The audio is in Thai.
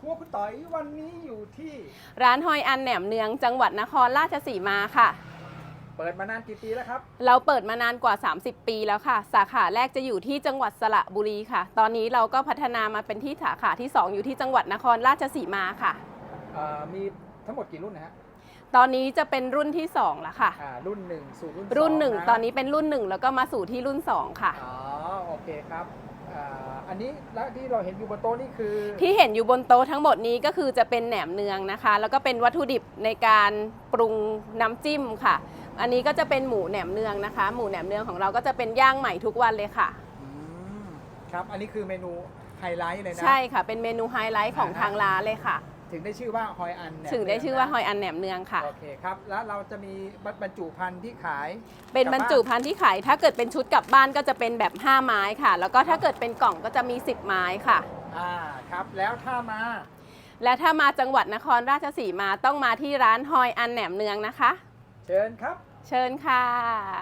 ครัวคุณต่อยวันนี้อยู่ที่ร้านฮอยอันแหนมเนืองจังหวัดนครราชสีมาค่ะ เปิดมานานกี่ปีแล้วครับ เราเปิดมานานกว่า 30 ปีแล้วค่ะ สาขาแรกจะอยู่ที่จังหวัดสระบุรีค่ะ ตอนนี้เราก็พัฒนามาเป็นที่สาขาที่ 2 อยู่ที่จังหวัดนครราชสีมาค่ะเอ่อมีทั้งหมดกี่รุ่นนะฮะตอนนี้จะเป็นรุ่นที่2แล้วค่ะ อ่ารุ่นหนึ่งสู่รุ่นรุ่นสงะ1ตอนนี้เป็นรุ่น1แล้วก็มาสู่ที่รุ่น2ค่ะ อ๋อโอ เคครับอ่าอันนี้แล้วที่เราเห็นอยู่บนโต๊ะนี่คือที่เห็นอยู่บนโต๊ะทั้งหมดนี้ก็คือจะเป็นแหนมเนืองนะคะ แล้วก็เป็นวัตถุดิบในการปรุงน้ำจิ้มค่ะ อันนี้ก็จะเป็นหมูแหนมเนืองนะคะ หมูแหนมเนืองของเราก็จะเป็นย่างใหม่ทุกวันเลยค่ะ อืมครับ อันนี้คือเมนูไฮไลท์เลยนะ ใช่ค่ะ เป็นเมนูไฮไลท์ของทางร้านเลยค่ะ ถึงได้ชื่อว่าฮอยอันเนี่ยถึงได้ชื่อว่าหอยอันแหนมเนืองค่ะ โอเคครับ แล้วเราจะมีบรรจุภัณฑ์ที่ขาย เป็นบรรจุภัณฑ์ที่ขาย ถ้าเกิดเป็นชุดกลับบ้านก็จะเป็นแบบ 5 ไม้ค่ะ แล้วก็ถ้าเกิดเป็นกล่องก็จะมี 10 ไม้ค่ะ อ่าครับแล้วถ้ามา และถ้ามาจังหวัดนครราชสีมาต้องมาที่ร้านหอยอันแหนมเนืองนะคะ เชิญครับ เชิญค่ะครับ